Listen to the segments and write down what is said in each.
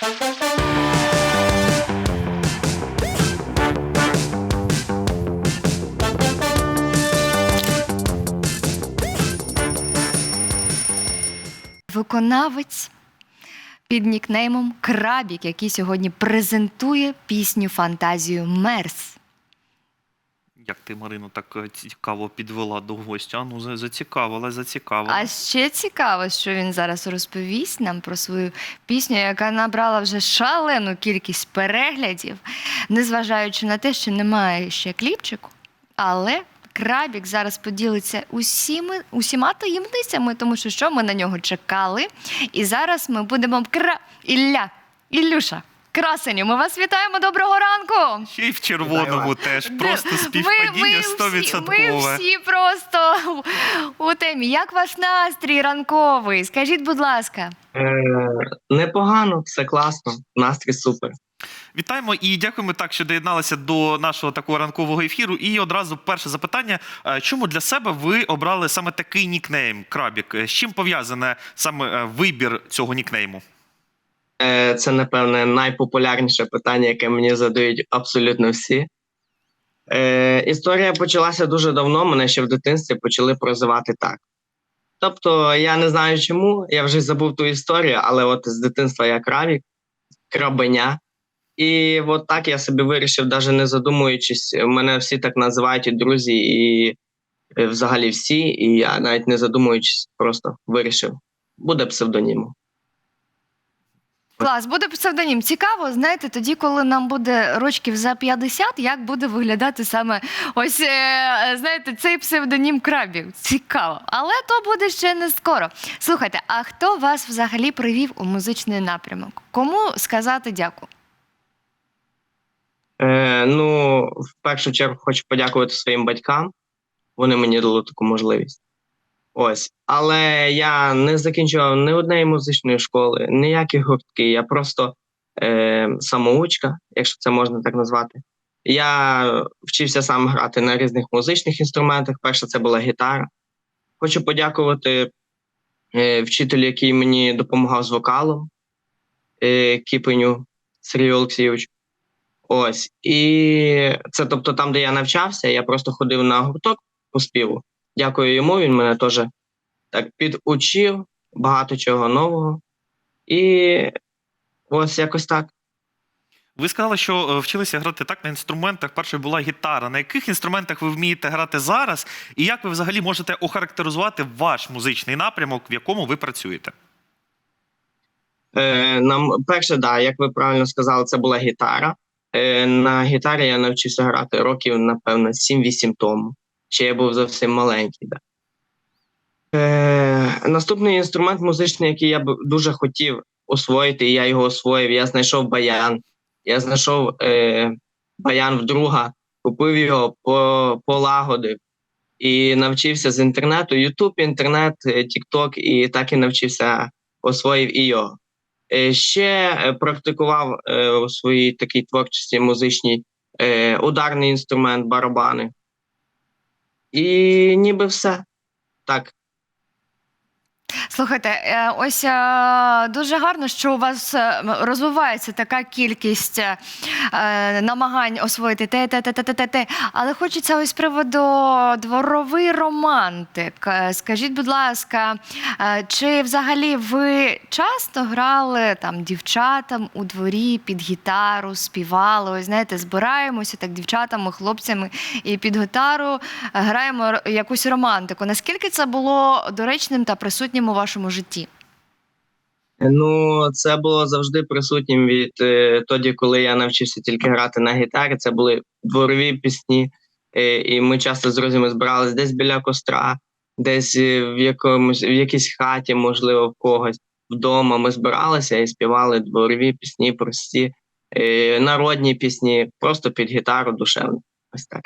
Виконавець під нікнеймом Крабік, який сьогодні презентує пісню Фантазію Мерс. Як ти, Марину, так е, цікаво підвела до гостя? Ну, зацікавила, зацікавила. А ще цікаво, що він зараз розповість нам про свою пісню, яка набрала вже шалену кількість переглядів, незважаючи на те, що немає ще кліпчику. Але Крабік зараз поділиться усіми, усіма таємницями, тому що що ми на нього чекали. І зараз ми будемо кра... Ілля, Ілюша, красеню, ми вас вітаємо. Доброго ранку! Ще й в червоному теж. Просто ми, співпадіння ми, всі, 100%. ми всі просто у темі. Як ваш настрій ранковий? Скажіть, будь ласка. Е, непогано, все класно, настрій супер. Вітаємо і дякуємо так, що доєдналися до нашого такого ранкового ефіру. І одразу перше запитання: Е, чому для себе ви обрали саме такий нікнейм Крабік? З чим пов'язане саме е, вибір цього нікнейму? Е, це, напевне, найпопулярніше питання, яке мені задають абсолютно всі. Е, історія почалася дуже давно, мене ще в дитинстві почали прозивати так. Тобто, я не знаю чому, я вже забув ту історію, але от з дитинства я кравік, крабеня. І от так я собі вирішив, навіть не задумуючись, мене всі так називають і друзі, і е, взагалі всі. І я навіть не задумуючись, просто вирішив, буде псевдонімом. Клас, буде псевдонім. Цікаво, знаєте, тоді, коли нам буде рочків за 50, як буде виглядати саме ось е, знаєте, цей псевдонім крабів. Цікаво. Але то буде ще не скоро. Слухайте, а хто вас взагалі привів у музичний напрямок? Кому сказати дякую? Е, ну, в першу чергу хочу подякувати своїм батькам. Вони мені дали таку можливість. Ось. Але я не закінчував ні однієї музичної школи, ніякі гуртки. Я просто е, самоучка, якщо це можна так назвати. Я вчився сам грати на різних музичних інструментах. Перше це була гітара. Хочу подякувати е, вчителю, який мені допомагав з вокалом, е, Кіпеню Сергію Олексійовичу. Ось. І це тобто там, де я навчався, я просто ходив на гурток по співу. Дякую йому. Він мене теж так підучив, багато чого нового. І ось якось так. Ви сказали, що е, вчилися грати так на інструментах. Першою була гітара. На яких інструментах ви вмієте грати зараз? І як ви взагалі можете охарактеризувати ваш музичний напрямок, в якому ви працюєте? Е, нам, перше, да, як ви правильно сказали, це була гітара. Е, на гітарі я навчився грати років, напевно, 7-8 тому. Ще я був зовсім маленький. Да. Е, наступний інструмент музичний, який я б дуже хотів освоїти, і я його освоїв. Я знайшов баян. Я знайшов е, баян в друга, купив його, по, полагодив і навчився з інтернету, Ютуб, інтернет, е, Тікток, і так і навчився, освоїв і його. Е, Ще е, практикував е, у своїй такій творчості музичній е, ударний інструмент, барабани. І ніби все. Так. Слухайте, е, ось е, дуже гарно, що у вас е, розвивається така кількість е, намагань освоїти те, те, те, те, те, те, те. Але хочеться ось приводу дворовий романтик. Е, Скажіть, будь ласка, е, чи взагалі ви часто грали там дівчатам у дворі під гітару, співали? Ось знаєте, збираємося так дівчатами, хлопцями і під гітару граємо якусь романтику. Наскільки це було доречним та присутнім у вашому житті? Ну, це було завжди присутнім від е, тоді, коли я навчився тільки грати на гітарі. Це були дворові пісні, е, і ми часто з друзями збирались десь біля костра, десь е, в якомусь в якійсь хаті, можливо, в когось вдома. Ми збиралися і співали дворові пісні, прості, е, народні пісні, просто під гітару душевно. Ось так.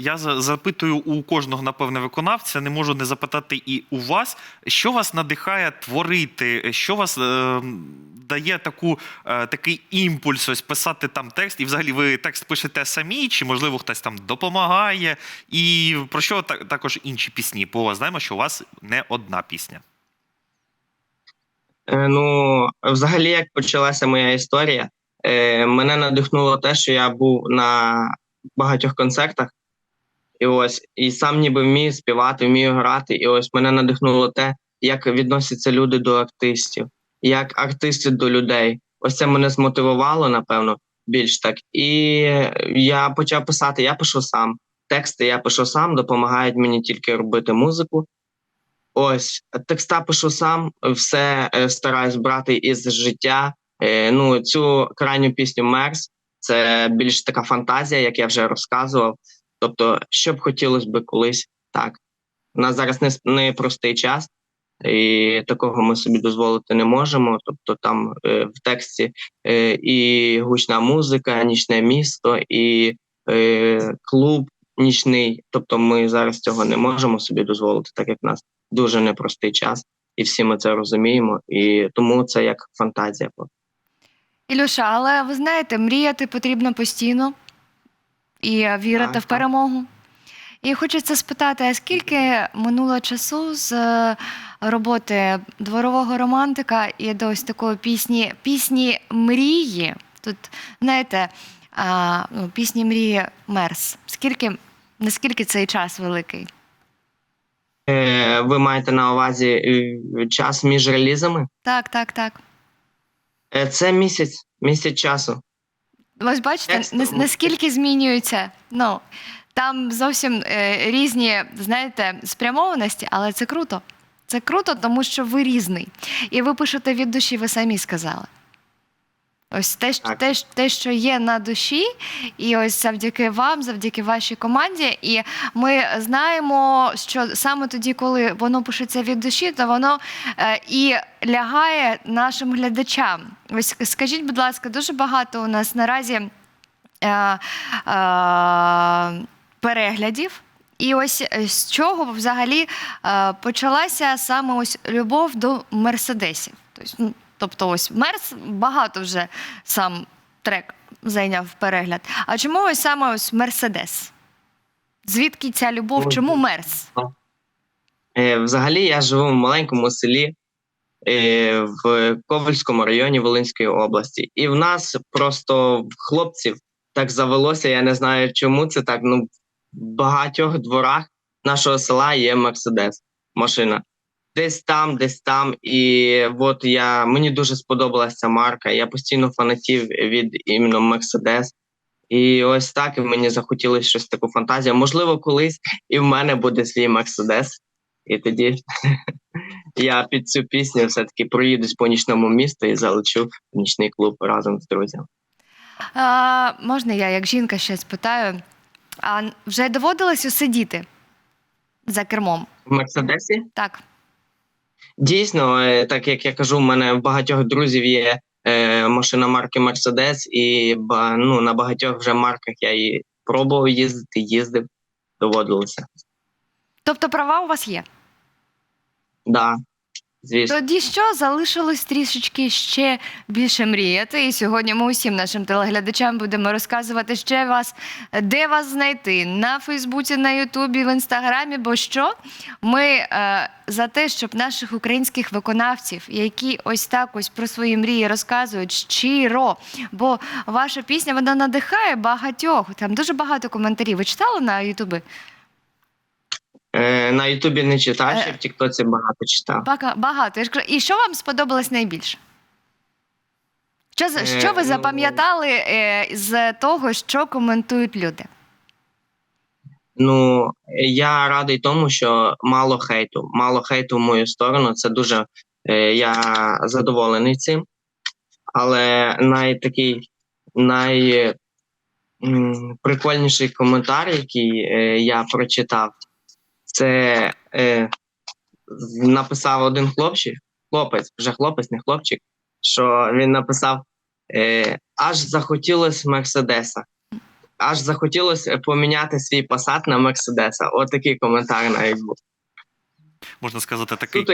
Я запитую у кожного, напевне, виконавця, не можу не запитати і у вас, що вас надихає творити, що вас е, дає таку, е, такий імпульс ось писати там текст, і взагалі ви текст пишете самі, чи можливо хтось там допомагає, і про що та- також інші пісні? Бо знаємо, що у вас не одна пісня. Е, Ну, взагалі, як почалася моя історія, е, мене надихнуло те, що я був на багатьох концертах, і ось і сам ніби вмію співати, вмію грати. І ось мене надихнуло те, як відносяться люди до артистів, як артисти до людей. Ось це мене змотивувало, напевно, більш так. І я почав писати, я пишу сам. Тексти я пишу сам, допомагають мені тільки робити музику. Ось текста пишу сам, все е, стараюсь брати із життя. Е, ну, цю крайню пісню Мерс це більш така фантазія, як я вже розказував. Тобто, що б хотілося би колись так. У нас зараз не, не простий час, і такого ми собі дозволити не можемо. Тобто, там е, в тексті е, і гучна музика, нічне місто, і е, клуб нічний. Тобто, ми зараз цього не можемо собі дозволити, так як в нас дуже непростий час, і всі ми це розуміємо. І тому це як фантазія. Ілюша, але ви знаєте, мріяти потрібно постійно і вірити Так, в перемогу. І хочеться спитати, а скільки минуло часу з е, роботи дворового романтика і до ось такої пісні, пісні мрії? Тут, знаєте, а, ну, пісні мрії Мерс. Скільки, наскільки цей час великий? Е, ви маєте на увазі е, час між релізами? Так, так, так. Е, це місяць, місяць часу. Ось бачите, наскільки змінюється. Ну, там зовсім е, різні, знаєте, спрямованості, але це круто. Це круто, тому що ви різний. І ви пишете від душі, ви самі сказали. Ось те, що- те, що- те, що є на душі, і ось завдяки вам, завдяки вашій команді. І ми знаємо, що саме тоді, коли воно пишеться від душі, то воно е, і лягає нашим глядачам. Ось скажіть, будь ласка, дуже багато у нас наразі е, е, переглядів. І ось е, з чого взагалі е, почалася саме ось любов до мерседесів. Тобто, ну, тобто ось Мерс багато вже сам трек зайняв перегляд. А чому ось саме ось Мерседес? Звідки ця любов? Чому Мерс? Е, взагалі, я живу в маленькому селі е, в Ковальському районі Волинської області. І в нас просто хлопців так завелося. Я не знаю, чому це так. Ну, в багатьох дворах нашого села є Мерседес, машина. Десь там, десь там. І от я мені дуже сподобалася марка. Я постійно фанатів від іменно Мерседес. І ось так і мені захотілося щось таку фантазію. Можливо, колись і в мене буде свій Мерседес. І тоді я під цю пісню все-таки проїдусь по нічному місту і залечу в нічний клуб разом з друзями. А, можна я, як жінка, ще спитаю? А вже доводилось усидіти за кермом? В Мерседесі Так. Дійсно, е, так як я кажу, в мене в багатьох друзів є е, машина марки Мерседес, і ну, на багатьох вже марках я і пробував їздити, їздив, доводилося. Тобто права у вас є? Да, звісно. Тоді що залишилось трішечки ще більше мріяти. І сьогодні ми усім нашим телеглядачам будемо розказувати ще вас, де вас знайти на Фейсбуці, на Ютубі, в Інстаграмі. Бо що ми е, за те, щоб наших українських виконавців, які ось так ось про свої мрії розказують щиро. Бо ваша пісня вона надихає багатьох. Там дуже багато коментарів. Ви читали на Ютубі? Е, на Ютубі не читав, ще Е. в Тіктоці багато читав. Багато. І що вам сподобалось найбільше? Що, Е, що ви ну- запам'ятали з того, що коментують люди? Ну, я радий тому, що мало хейту. Мало хейту в мою сторону. Це дуже я задоволений цим. Але найтакий найприкольніший коментар, який я прочитав, це е, написав один хлопчик, хлопець, вже хлопець, не хлопчик, що він написав: е, аж захотілося Мерседеса. Аж захотілося поміняти свій посад на Мерседеса. От коментар навіть був. Можна сказати, такий. Суто.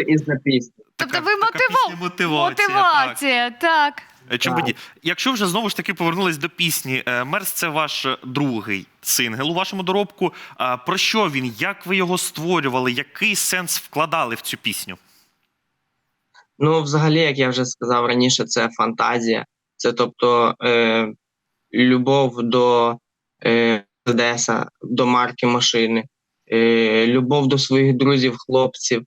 Тобто ви така мотивов- пісня мотивація. так. Мотивація, так. Е, Чому ні? Якщо вже знову ж таки повернулись до пісні, е, Мерс це ваш другий сингл у вашому доробку. Про що він? Як ви його створювали? Який сенс вкладали в цю пісню? Ну, взагалі, як я вже сказав раніше, це фантазія. Це тобто е, любов до е, до марки машини, е, любов до своїх друзів, хлопців.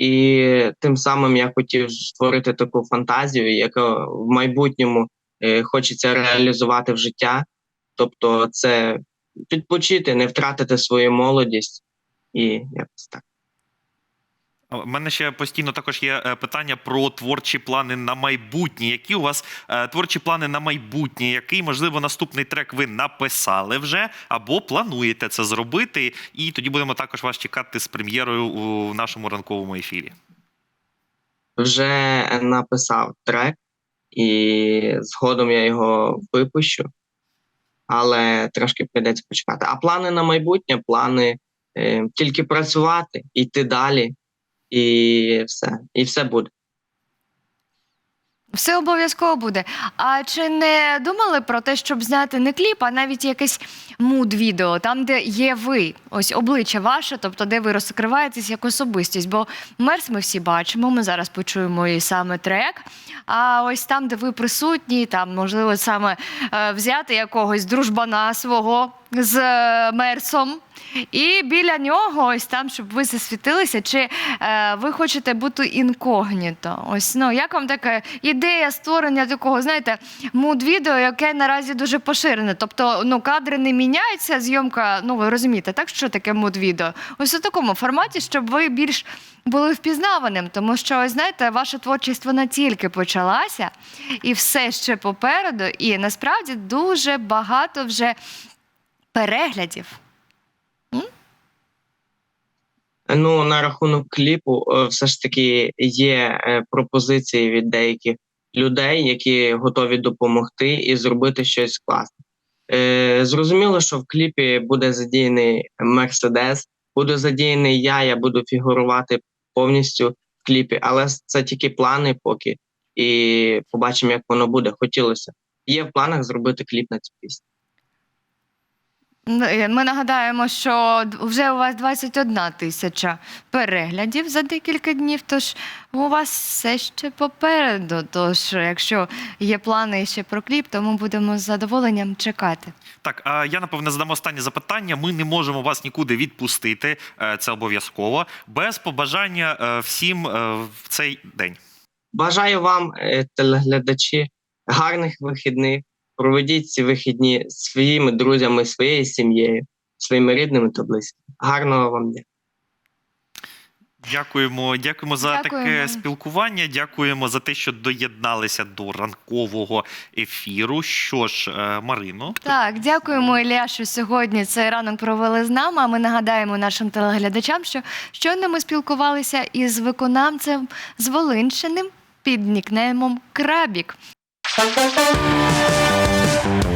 І тим самим я хотів створити таку фантазію, яка в майбутньому е, хочеться реалізувати в життя. Тобто, це відпочити, не втратити свою молодість і якось так. У мене ще постійно також є е, питання про творчі плани на майбутнє. Які у вас е, творчі плани на майбутнє? Який, можливо, наступний трек ви написали вже або плануєте це зробити? І тоді будемо також вас чекати з прем'єрою у нашому ранковому ефірі. вже написав трек, і згодом я його випущу, але трошки прийдеться почекати. А плани на майбутнє, плани е, тільки працювати, йти далі, і все. І все буде. Все обов'язково буде. А чи не думали про те, щоб зняти не кліп, а навіть якесь муд-відео, там, де є ви, ось обличчя ваше, тобто де ви розкриваєтесь як особистість? Бо мерс ми всі бачимо, ми зараз почуємо і саме трек. А ось там, де ви присутні, там можливо саме е, взяти якогось дружбана свого з е, мерсом. І біля нього, ось там, щоб ви засвітилися, чи е, ви хочете бути інкогніто? Ось ну як вам така ідея створення такого, знаєте, муд-відео, яке наразі дуже поширене. Тобто, ну кадри не міняються, зйомка, ну ви розумієте, так що таке муд-відео? Ось у такому форматі, щоб ви більш були впізнаваним, тому що ось, знаєте, ваша творчість вона тільки почалася, і все ще попереду. І насправді дуже багато вже переглядів. Ну, на рахунок кліпу, е, все ж таки є е, пропозиції від деяких людей, які готові допомогти і зробити щось класне. Е, зрозуміло, що в кліпі буде задіяний Мерседес, буде задіяний я, я буду фігурувати повністю в кліпі, але це тільки плани поки. І побачимо, як воно буде. Хотілося. Є в планах зробити кліп на цю пісню. Е, Ми нагадаємо, що вже у вас 21 тисяча переглядів за декілька днів. Тож у вас все ще попереду. Тож, якщо є плани ще про кліп, то ми будемо з задоволенням чекати. Так, а я напевне задам останнє запитання. Ми не можемо вас нікуди відпустити. е, Це обов'язково, без побажання е, всім в цей день. Бажаю вам, телеглядачі, гарних вихідних. Проведіть ці вихідні своїми друзями, своєю сім'єю, своїми рідними та близькими. Гарного вам дня! Дякуємо, дякуємо за Дякуємо. таке спілкування. Дякуємо за те, що доєдналися до ранкового ефіру. Що ж, е, Марино, Так, дякуємо, Ілля, що сьогодні цей ранок провели з нами. А ми нагадаємо нашим телеглядачам, що щойно ми спілкувалися із виконавцем з Волинщиним під нікнеймом Крабік. Thank you.